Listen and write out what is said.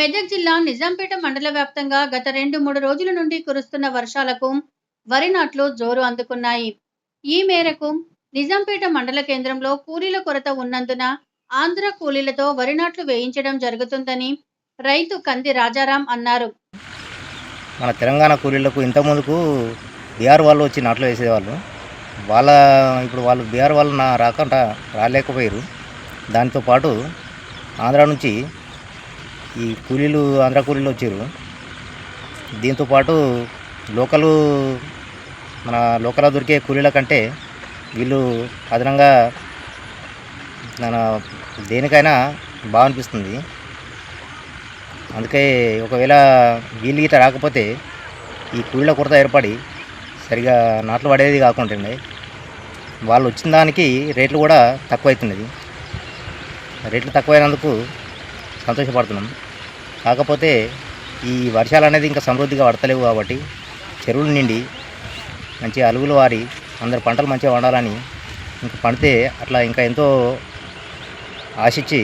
మెదక్ జిల్లా నిజాంపేట మండల వ్యాప్తంగా గత రెండు మూడు రోజుల నుండి కురుస్తున్న వర్షాలకు వరి నాట్లు జోరు అందుకున్నాయి. ఈ మేరకు నిజాంపేట మండల కేంద్రంలో కూలీల కొరత ఉన్నందున ఆంధ్ర కూలీలతో వరి నాట్లు వేయించడం జరుగుతుందని రైతు కంది రాజారాం అన్నారు. మన తెలంగాణ కూలీలకు ఇంతకుముందుకు బీఆర్ వాళ్ళు వచ్చి నాట్లు వేసేవాళ్ళు. వాళ్ళ ఇప్పుడు వాళ్ళు బీఆర్ వాళ్ళు నా రాకుండా రాలేకపోయారు దాంతోపాటు ఆంధ్ర నుంచి ఈ కూలీలు ఆంధ్ర కూలీలు వచ్చారు. దీంతో పాటు లోకలు మన లోకల్లో దొరికే కూలీల కంటే వీళ్ళు అదనంగా మన దేనికైనా బాగా అనిపిస్తుంది. అందుకే ఒకవేళ వీళ్ళు గీత రాకపోతే ఈ కూలీల కొరత ఏర్పడి సరిగా నాట్లు పడేది కాకుండా వాళ్ళు వచ్చిన దానికి రేట్లు కూడా తక్కువ అవుతున్నది రేట్లు తక్కువైనందుకు సంతోషపడుతున్నాం. కాకపోతే ఈ వర్షాలు అనేది ఇంకా సమృద్ధిగా పడతలేవు కాబట్టి చెరువులు నిండి మంచి అలుగులు వారి అందరు పంటలు మంచిగా వండాలని ఇంకా పండితే అట్లా ఇంకా ఎంతో ఆశించి